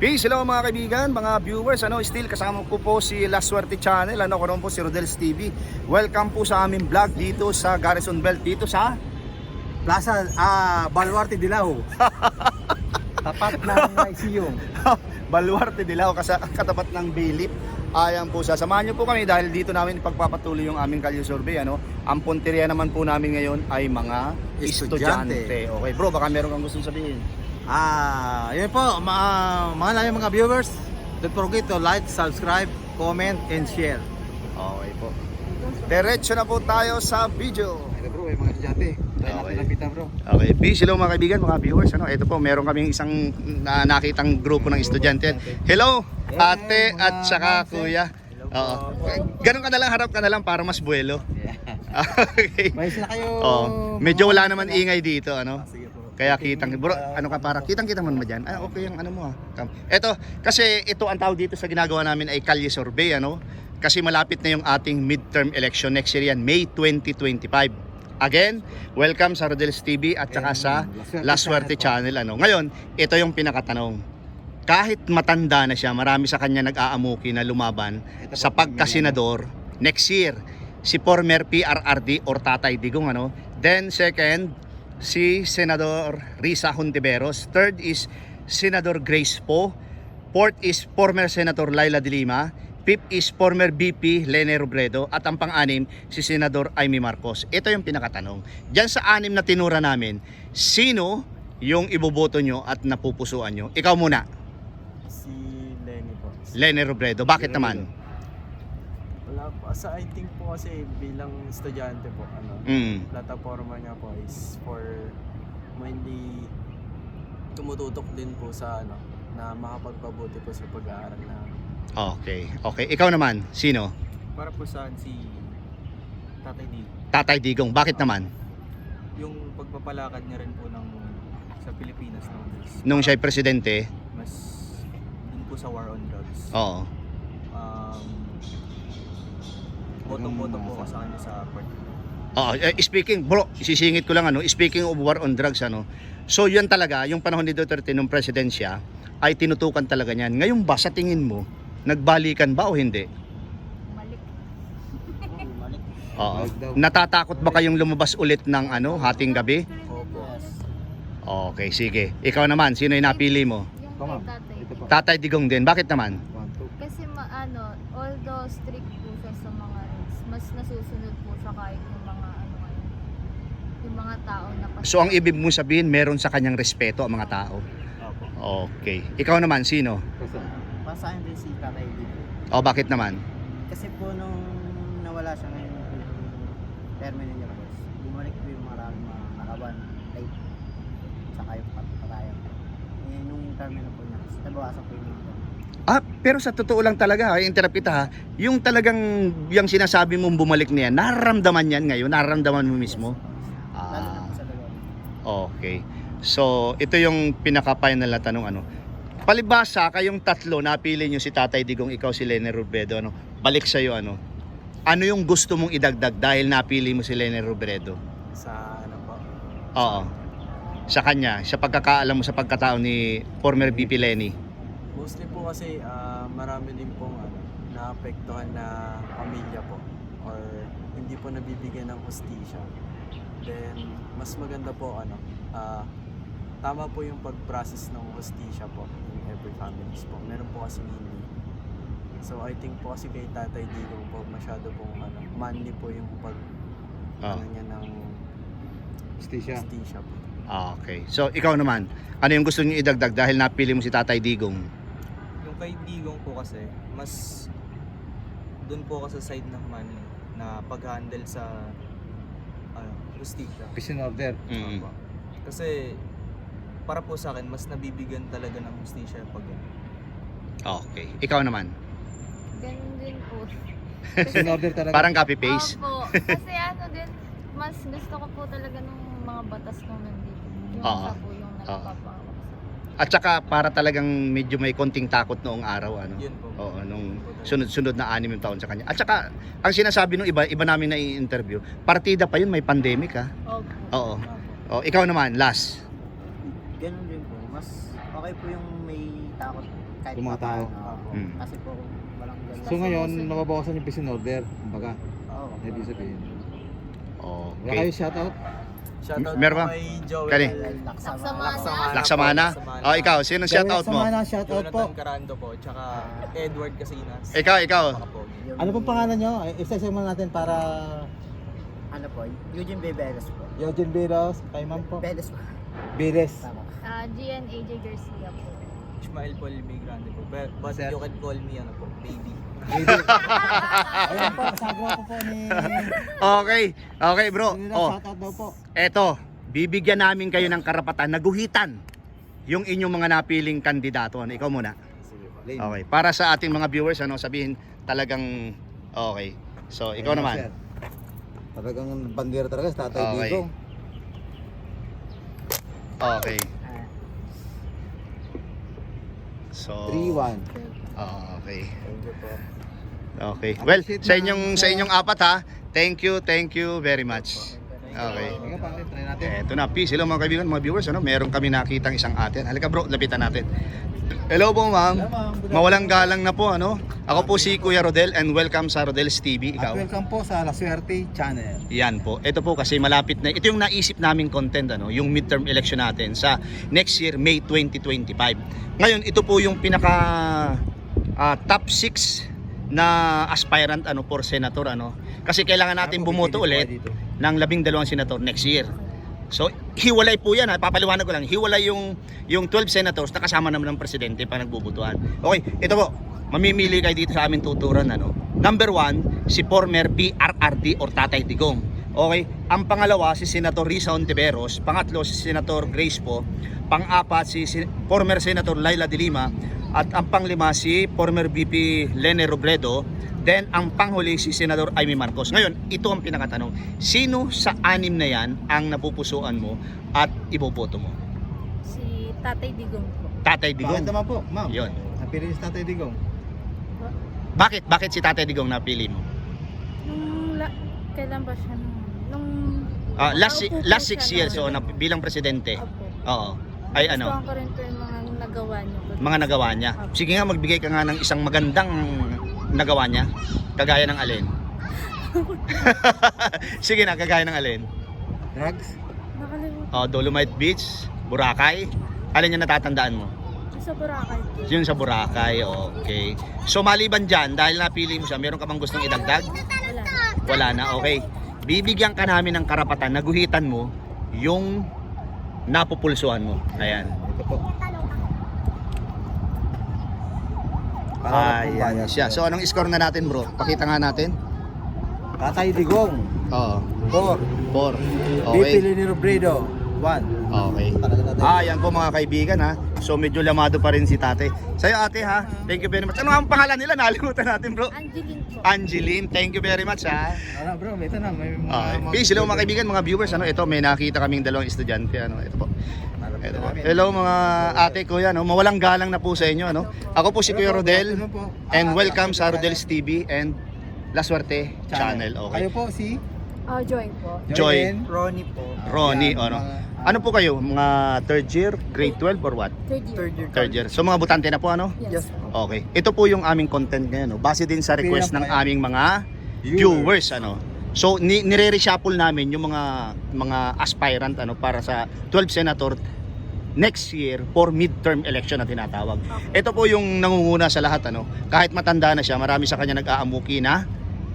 Peace, hello mga kaibigan, mga viewers. Ano, still kasama ko po si La Suerte Channel. Ano, ko rin po si Rodels TV. Welcome po sa aming vlog dito sa Garrison Belt dito sa Plaza ah, Baluarte Dilao. Tapat ng ICU. Baluarte Dilao kasa katapat ng Baylip. Ayan po, sasamahan niyo po kami dahil dito namin ipagpapatuloy yung aming kalye survey. Ano? Ang punteriya naman po namin ngayon ay mga estudyante. Estudyante. Okay bro, baka meron kang gustong sabihin. Ah, yun po, mga, mga namin mga viewers. Don't forget to like, subscribe, comment, and share. Okay po. Diretso na po tayo sa video. Ito bro, yung mga estudyante. Tayo Okay. natin bro. Okay, peace. Hello mga kaibigan, mga viewers. Ano, ito po, meron kaming isang na, nakitang grupo ng estudyante. Hello, ate at saka kuya. Oo. Ganun ka na lang, harap ka na lang para mas buwelo. okay. May na kayo. Oh, medyo wala naman ingay dito, ano? Kaya kitang, bro, ano ka para, kitang kita mo dyan. Ah, okay yung ano mo ah. Ito, kasi ito ang tawag dito sa ginagawa namin ay kalye survey, ano? Kasi malapit na yung ating midterm election next year yan, May 2025. Again, welcome sa Rodel's TV at saka sa La Suerte Channel. Ano. Ngayon, ito yung pinakatanong. Kahit matanda na siya, marami sa kanya nag-aamuki na lumaban Ito sa pagkasenador next year. Si former PRRD or Tatay Digong. Ano. Then second, si Senador Risa Hontiveros. Third is Senador Grace Poe. Fourth is former Senator Laila de Lima. Fifth is former BP Lene Robredo. At ang pang-anim, si Senador Amy Marcos. Ito yung pinakatanong. Diyan sa anim na tinura namin, sino yung iboboto nyo at napupusuan nyo? Ikaw muna, Si Lenny po. Lene Robredo. Bakit naman? Wala po. Sa I think po kasi bilang estudyante po, ano, Mm. plataforma niya po is for mainly tumututok din po sa ano, na makapagpabuti po sa pag-aaral na Okay. Okay. Ikaw naman, sino? para po saan si Tatay D. Tatay Digong. Bakit naman? Yung pagpapalakad niya rin po ng sa Pilipinas is Nung siya'y presidente, mas dun po sa war on drugs. oo. Um, boto-boto po ako sa kanya sa party. Oo, eh, speaking, bro, isisingit ko lang ano, speaking of war on drugs ano. So yun talaga, yung panahon ni Duterte nung presidensya ay tinutukan talaga niyan. Ngayon ba sa tingin mo, nagbalikan ba o hindi? Malik. Oo. Balik daw. Natatakot ba kayong lumabas ulit ng ano, hating gabi? Opo. Okay, sige. Ikaw naman, sino yung napili mo? Yung kay tatay. Ito po. Tatay Digong din. Bakit naman? One, two. Kasi ma, ano, although strict po siya sa mga mas nasusunod po siya kahit yung mga ano ano, yung mga tao na pas- So ang ibig mo sabihin, meron sa kanyang respeto ang mga tao. Opo. Okay. Ikaw naman, sino? Kasi- Para sa akin din si Tatay dito. O bakit naman? Kasi po nung nawala siya ngayon yung terminal niya boss, bumalik po yung maraming mga nakaban, late, saka yung pat- patayan. Eh, nung terminal po niya, nabawasan po yung mga. Ah, pero sa totoo lang talaga, ay interrupt kita ha, yung talagang yung sinasabi mong bumalik niya, nararamdaman yan ngayon, nararamdaman mo mismo? Ah, okay. So, ito yung pinaka-final na tanong ano. Palibasa, kayong tatlo, napili nyo si Tatay Digong, ikaw si Lene Robredo, ano, balik sa'yo, ano. Ano yung gusto mong idagdag dahil napili mo si Lene Robredo? Sa ano po. Oo. Sa kanya, sa pagkakaalam mo sa pagkatao ni former VP Lenny. Mostly po kasi ah, marami din pong ano, naapektuhan na pamilya po or hindi po nabibigyan ng hustisya. Then mas maganda po ano, ah, tama po yung pag-process ng hustisya po in every families po. Meron po kasi hindi. So I think po kasi kay Tatay Digong po masyado pong ano, manly po yung pag Oo. ano niya ng Stisya. hustisya po. Okay. So, ikaw naman, ano yung gusto niyo idagdag dahil napili mo si Tatay Digong? Digong po kasi, mas doon po ako sa side ng man na pag-handle sa ano, justisya. Peace and order. Mm. Opo. Kasi para po sa akin, mas nabibigyan talaga ng justisya pag Okay. Ikaw naman. Ganun din po. Peace and order talaga. Parang copy-paste? Opo. Kasi ano din, mas gusto ko po talaga ng mga batas nung nandito. Yung Oo. isa po yung nagpapawak sa At saka para talagang medyo may konting takot noong araw ano. yun po. Oo, nung sunod-sunod na anim yung taon sa kanya. At saka ang sinasabi nung iba, iba namin na interview, partida pa yun may pandemic ha. Opo. Oo. Opo. O, ikaw naman, last. Ganun din po, mas okay po yung may takot kahit Yung mga tao. papaano. Mm. Kasi po, walang ganun. So ngayon, nababawasan yung in order. Kumbaga, Oo. ibig sabihin. Wala Okay. kayo shoutout? Shoutout Meron po ba? kay Joel. Kani? Laksamana. Laksamana. Laksamana? Laksamana. Oh, ikaw, sino shoutout mo? Sama na, shoutout po. Jonathan Carando po, tsaka Edward Casinas. Ikaw, ikaw. Ano pong pangalan nyo? Eh, Isa-isa muna natin para Ano po, Eugene B. Velas po. Eugene Beros, kay ma'am po. Velas po. Beres. Tama. Ah, GNAJ Garcia po. Ismael Paul Migrande po. But, but you can call me ano po, baby. Ayun po, sagwa po po ni... Okay. Okay, bro. Oh, shoutout daw po. eto. Bibigyan namin kayo ng karapatan na guhitan yung inyong mga napiling kandidato. Ano, ikaw muna. Okay. Para sa ating mga viewers, ano, sabihin talagang okay. So, ikaw naman. sir. Talagang bandera talaga sa tatay Okay. Digong. Okay. Ah, So, 3-1. Okay. Thank you po. Okay. Well, sa inyong sa inyong apat ha. Thank you, thank you very much. Okay. Eto na, peace. Hello mga kaibigan, mga viewers. Ano? Meron kami nakitang isang ate. Halika bro, lapitan natin. Hello po ma'am. Mawalang galang na po ano. Ako po si Kuya Rodel and welcome sa Rodel's TV. At Ikaw. welcome po sa La Suerte Channel. Yan po. Ito po kasi malapit na. Ito yung naisip naming content ano, yung midterm election natin sa next year May 2025. Ngayon, ito po yung pinaka ah, top 6 na aspirant ano for senator ano. Kasi kailangan natin bumoto ulit ng labing dalawang senator next year. So, hiwalay po yan ha. Papaliwanag ko lang. Hiwalay yung, yung 12 senators na kasama naman ng presidente pa nagbubutuan. Okay, ito po. Mamimili kayo dito sa aming tuturan. Ano? Number one, si former PRRD or Tatay Digong. Okay, ang pangalawa si Senator Risa Ontiveros, pangatlo si Senator Grace po, pang-apat si Sen- former Senator Laila de Lima, at ang panglima si former VP Lene Robredo, then ang panghuli si Senador Amy Marcos. Ngayon, ito ang pinakatanong. Sino sa anim na yan ang napupusuan mo at iboboto mo? Si Tatay Digong po. Tatay Bakit Digong. naman po, ma'am? Yun. Napili si Tatay Digong. Bakit? Bakit si Tatay Digong napili mo? Nung, la, kailan ba siya? Nung, nung Ah, last si- Naupo po last siya six years so, na, bilang presidente. Opo. Oo. Ay ano, Gusto ko rin po yung mga nagawa niyo. po. mga nagawa niya. Sige nga magbigay ka nga ng isang magandang nagawa niya. Kagaya ng alin. Sige na, kagaya ng alin. Drugs? Nakalimutan. Oh, Dolomite Beach, Boracay. Alin yung natatandaan mo? Sa Boracay po. Yun sa Boracay, okay. So maliban dyan, dahil napili mo siya, meron ka bang gustong idagdag? Wala. Wala na, okay. Bibigyan ka namin ng karapatan na guhitan mo yung napupulsuhan mo. Ayan. Ito po. Ayan siya. So anong score na natin bro? Pakita nga natin. Tatay Digong. Oo. 4. 4. BP Okay. Lini Robredo. 1. Okay. Ah, yan po mga kaibigan ha. So medyo lamado pa rin si tate. Sa'yo ate ha. Thank you very much. Ano ang pangalan nila? Nalimutan natin bro. Angeline po. Angeline, thank you very much ha. Ano bro, ito na. May mga... Okay. mga- Peace, hello mga kaibigan, mga viewers. Ano, ito may nakita kaming dalawang estudyante. Ano, ito po. Ito po. Hello mga ate, kuya. No? Mawalang galang na po sa inyo. Ano? Ako po si Kuya Rodel. And Ah, welcome sa. Rodel's TV and La Suerte Channel. Kayo Okay. po si Ah, Joy po. Joy. Ronnie po. Ronnie, ano? mga- Ano po kayo? Mga third year, grade 12 or what? Third year. Third year. Third year. So mga butante na po ano? Yes. Okay. Ito po yung aming content ngayon. No? Base din sa request ng aming mga viewers. ano. So ni nire-reshuffle namin yung mga mga aspirant ano para sa 12 senator next year for midterm election na tinatawag. Ito po yung nangunguna sa lahat ano. Kahit matanda na siya, marami sa kanya nag-aamuki na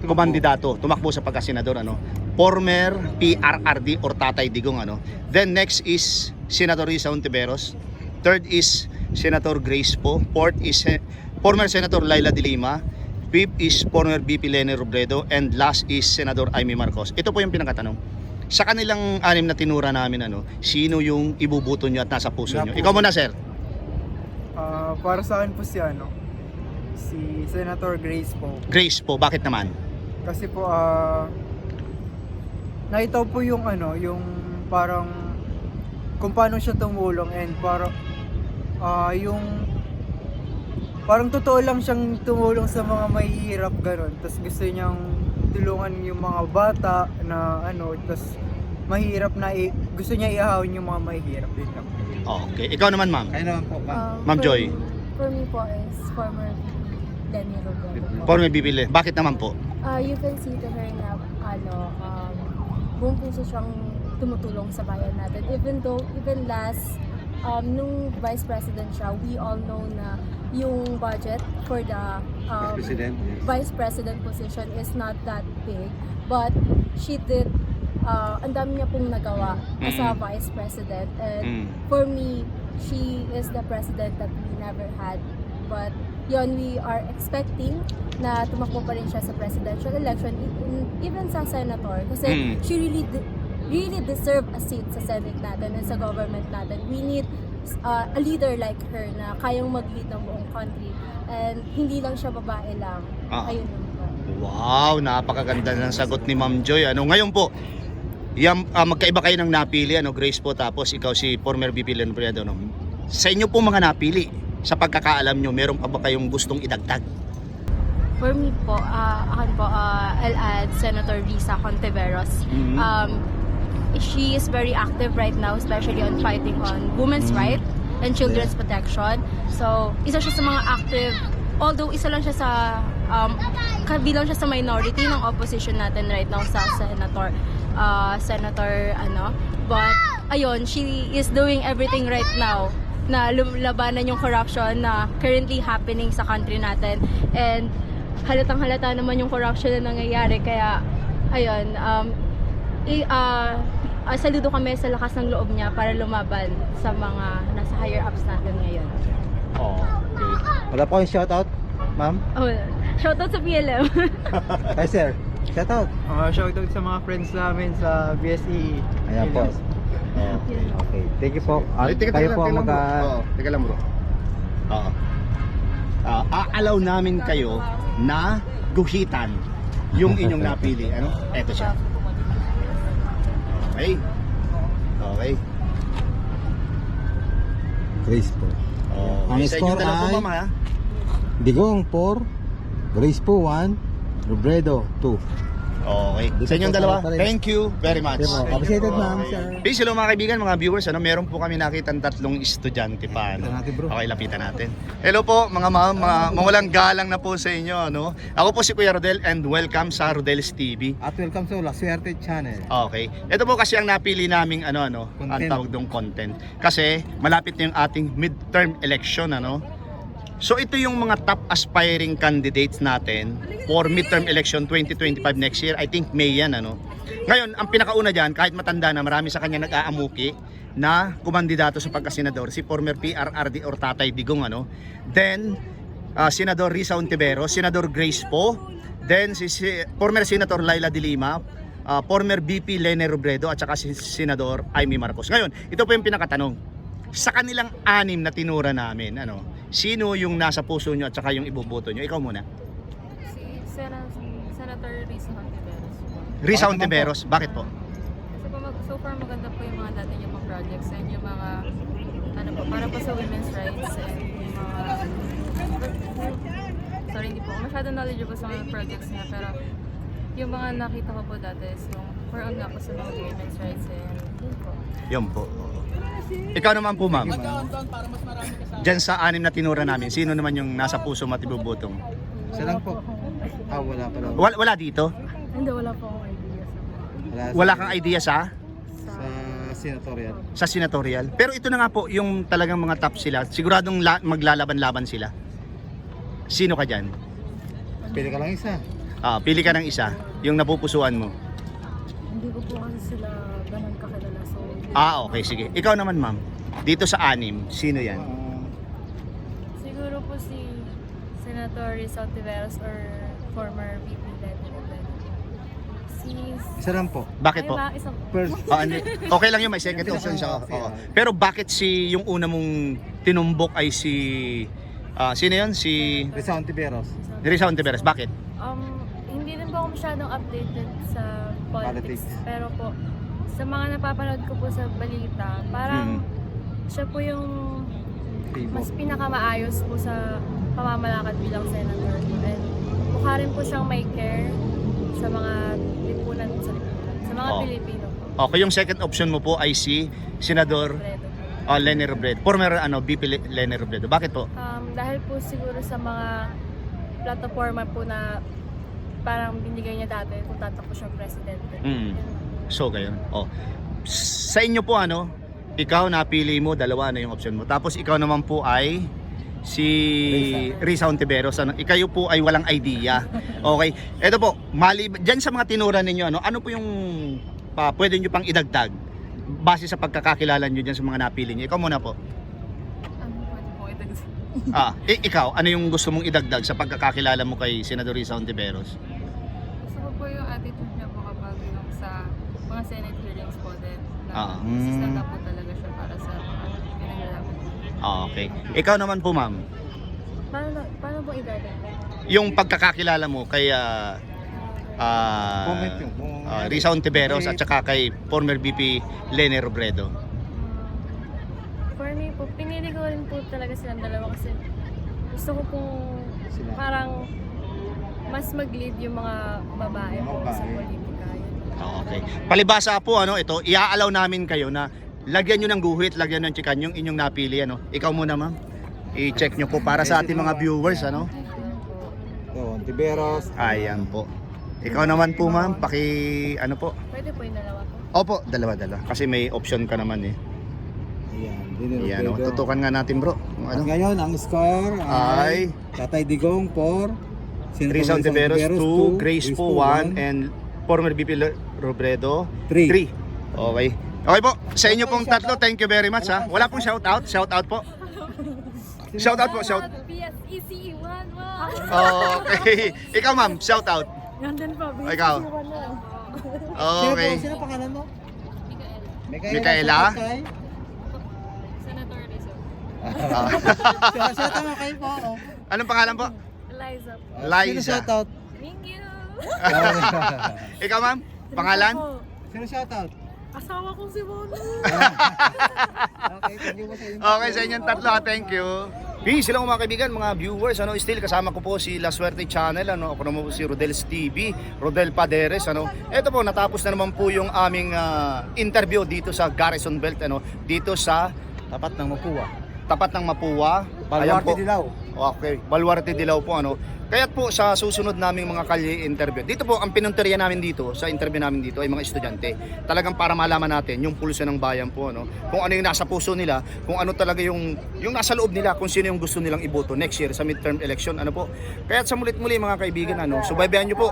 kumandidato, tumakbo sa pagkasenador ano. Former PRRD or Tatay Digong ano. Then next is Senator Risa Ontiveros. Third is Senator Grace po. Fourth is former Senator Laila de Lima. Fifth is former VP Lene Robredo. And last is Senator Amy Marcos. Ito po yung pinakatanong. Sa kanilang anim na tinura namin, ano, sino yung ibubuto nyo at nasa puso nyo? Ikaw muna, sir. Ah, para sa akin po si ano, si Senator Grace po. Grace po, bakit naman? Kasi po ah nakita po yung ano, yung parang kung paano siya tumulong and parang ah yung parang totoo lang siyang tumulong sa mga mahihirap ganun. Tapos gusto niyang tulungan yung mga bata na ano, tapos mahirap na i- gusto niya iahawin yung mga mahihirap din lang. Okay. Ikaw naman, ma'am. Kayo naman po, ma'am. Ah, Ma'am for- Joy. for me po is former Lenny Robredo po. Former bibili. Bakit naman po? Ah, you can see to her na ano, um, buong puso siyang tumutulong sa bayan natin. Even though, even last, um, nung vice president siya, we all know na yung budget for the um, President, yes. vice president position is not that big. But she did, uh, ang dami niya pong nagawa as a Mm. vice president. And Mm. for me, she is the president that we never had. But yon we are expecting na tumakbo pa rin siya sa presidential election, even, even sa senator. Kasi Mm. she really de- really deserve a seat sa Senate natin and sa government natin. We need uh, a leader like her na kayang mag-lead ng buong country. And hindi lang siya babae lang. Ah. Ayun lang. Wow, napakaganda ng sagot ni Ma'am Joy. Ano, ngayon po, yan, ah, magkaiba kayo ng napili, ano, Grace po, tapos ikaw si former VP Len Priedo, no? Sa inyo po mga napili, sa pagkakaalam nyo, meron pa ba kayong gustong idagdag? For me po, uh, akin po, uh, I'll add Senator Risa Conteveros. Mhm. Um, she is very active right now, especially on fighting on women's Mm. rights and children's protection. So, isa siya sa mga active, although isa lang siya sa, um, kabilang siya sa minority ng opposition natin right now sa Senator, uh, Senator, ano, but, ayun, she is doing everything right now na lumlabanan yung corruption na currently happening sa country natin. And halatang halata naman yung corruption na nangyayari. Kaya, ayun, um, i, ah, ah, saludo kami sa lakas ng loob niya para lumaban sa mga nasa higher ups natin ngayon. Oh, okay. Wala po kayong shoutout, ma'am? Oh, shoutout sa PLM. Ay, sir. Shoutout. Uh, shoutout sa mga friends namin sa BSE. Ayan po. Oh, okay. Thank you po. Ah, Ay, teka, kayo teka, po teka lang, mag... ah, Oo, teka lang bro. Oo. Ah, aalaw namin kayo na guhitan yung inyong napili. Ano? Eto siya. Okay. Okay. Grace po. Oh, Ang score ay-? Digong 4. Grace po 1. Robredo 2. Okay. Sa inyong dalawa, thank you very much. Appreciated, ma'am, sir. Peace, hello mga kaibigan, mga viewers. Ano, meron po kami nakita tatlong estudyante pa. Ano? Okay, lapitan natin. Hello po mga ma'am, mga mawalang galang na po sa inyo. Ano? Ako po si Kuya Rodel and welcome sa Rodel's TV. At welcome sa La Suerte Channel. Okay. Ito po kasi ang napili naming ano ano, ang tawag dong content. Kasi malapit na yung ating midterm election ano. So ito yung mga top aspiring candidates natin for midterm election 2025 next year. I think May yan ano. Ngayon, ang pinakauna diyan kahit matanda na marami sa kanya nag-aamuki na kumandidato sa pagkasenador si former PRRD or Tatay Digong ano. Then ah, Senador Risa Ontiveros, Senador Grace Po, then si, si former Senator Laila De Lima, ah, former BP Lene Robredo at saka si Senador Amy Marcos. Ngayon, ito po yung pinakatanong. Sa kanilang anim na tinura namin, ano, sino yung nasa puso nyo at saka yung iboboto nyo? Ikaw muna. Si Sen- Senator Risa Hontiveros po. Risa Ontiveros, bakit po? Kasi po mag, so far maganda po yung mga dati niyo pang projects and yung mga ano po, para po sa women's rights and yung mga sorry hindi po ako masyado knowledgeable sa mga projects niya pero yung mga nakita ko po dati is yung for on nga po sa mga women's rights and yun po. Yun po. Ikaw naman po, ma'am. Diyan sa anim na tinura namin, sino naman yung nasa puso mo at lang po. Ah, wala pa daw. Wala, wala dito? Hindi, wala po akong idea sa. Wala kang idea sa? Sa senatorial. sa senatorial. Pero ito na nga po, yung talagang mga top sila, siguradong la- maglalaban-laban sila. Sino ka dyan? Pili ka lang isa. Ah, pili ka ng isa, yung napupusuan mo. Hindi ko po kasi sila ganun kakilala. So, Ah, okay, sige. Ikaw naman, ma'am. Dito sa anim, sino yan? Siguro po si Senator Risa Hontiveros or former VP Robredo. Si isa lang po. Bakit po? Ay, ba, isang First. Ah, hindi. okay lang yun, may second option siya. Oo. Pero bakit si yung una mong tinumbok ay si ah, sino yun? Si Risa Ontiveros. Risa Ontiveros. Bakit? Um, po ako masyadong updated sa politics. Politics. Pero po, sa mga napapanood ko po sa balita, parang Mm. siya po yung mas pinakamaayos po sa pamamalakad bilang senator. And mukha rin po siyang may care sa mga lipunan sa lipunan, sa mga Oh. Pilipino. Okay, yung second option mo po ay si Senador Fredo. ah, Lenny Robredo. Former ano, BP Le- Lenny Robredo. Bakit po? Um, dahil po siguro sa mga plataforma po na parang binigay niya dati kung tatakbo siyang presidente. Mm. So, kayo. Oh. Sa inyo po, ano, ikaw napili mo, dalawa na yung option mo. Tapos ikaw naman po ay si Risa Ontiveros. Ano, ikayo po ay walang idea. Okay. Ito po, mali, dyan sa mga tinura ninyo, ano, ano po yung pa, pwede nyo pang idagdag base sa pagkakakilala nyo dyan sa mga napili nyo. Ikaw muna po. Ano pwede po idagdag? Ah, ikaw, ano yung gusto mong idagdag sa pagkakakilala mo kay Senador Risa Ontiveros? Gusto ko po yung attitude niya po kapag yung sa mga Senate hearings po din. Na Ah. stand up po talaga siya para sa mga pinaglalaban. Ah, okay. Ikaw naman po, ma'am. Paano, paano po idagdag? yung pagkakakilala mo kay ah, ah, Comment yung kung ah, Risa Ontiveros at saka kay former VP Lene Robredo. For me po, pinili ko rin po talaga silang dalawa kasi gusto ko pong Sila. parang mas mag-lead yung mga babae po sa Babae. politika. Ah, okay. Palibasa po ano ito, iaalaw namin kayo na lagyan nyo ng guhit, lagyan ng chikan yung inyong napili ano. Ikaw muna ma'am. I-check nyo po para sa ating mga viewers ano. So, Tiberos. Ayan po. Ikaw naman po ma'am, paki ano po. Pwede po yung dalawa po. Opo, dalawa-dalawa. Kasi may option ka naman eh. Ayan, Ayan, oh, Robredo. tutukan nga natin bro. Kung At Ano? ngayon, ang score ay, Ay, Tatay Digong for Risa Ontiveros 2, Grace po 1, and former Le- Robredo 3. 3. Okay. Okay po, sa inyo pong tatlo, thank you very much ha. Wala pong shout out, shout out po. Shout out po, shout. PSEC 1 Okay. Ikaw ma'am, shout out. Nandun po, O, ikaw. Okay. Sino pangalan mo? Micaela. Micaela? Senator Rizzo. Ah. Shout out mo kay po. oh. Anong pangalan po? Eliza po. Liza. Sino shout out? Thank you! Ikaw ma'am, pangalan? Sino shout out? Asawa kong si Mono. Okay, thank you po sa inyo. Okay sa inyong tatlo, ha. thank you. Peace, hello mga kaibigan, mga viewers. Ano, still kasama ko po si La Suerte Channel. Ano, ako naman po si Rodel's TV, Rodel Paderes. Ano, ito po, natapos na naman po yung aming ah, interview dito sa Garrison Belt. Ano, dito sa Tapat ng Mapua. tapat ng Mapua. Baluarte. Dilaw. Okay, Baluarte Dilaw po ano. Kaya po sa susunod naming mga kalye interview. Dito po ang pinunteriya namin dito sa interview namin dito ay mga estudyante. Talagang para malaman natin yung pulso ng bayan po ano. Kung ano yung nasa puso nila, kung ano talaga yung yung nasa loob nila, kung sino yung gusto nilang iboto next year sa midterm election ano po. Kaya sa mulit-muli mga kaibigan ano, subaybayan niyo po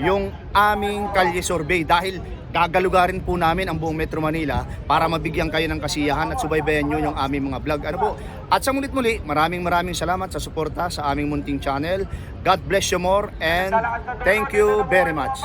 yung aming kalye survey dahil gagalugarin po namin ang buong Metro Manila para mabigyan kayo ng kasiyahan at subaybayan nyo yung aming mga vlog. Ano po? At sa mulit muli, maraming maraming salamat sa suporta sa aming munting channel. God bless you more and thank you very much.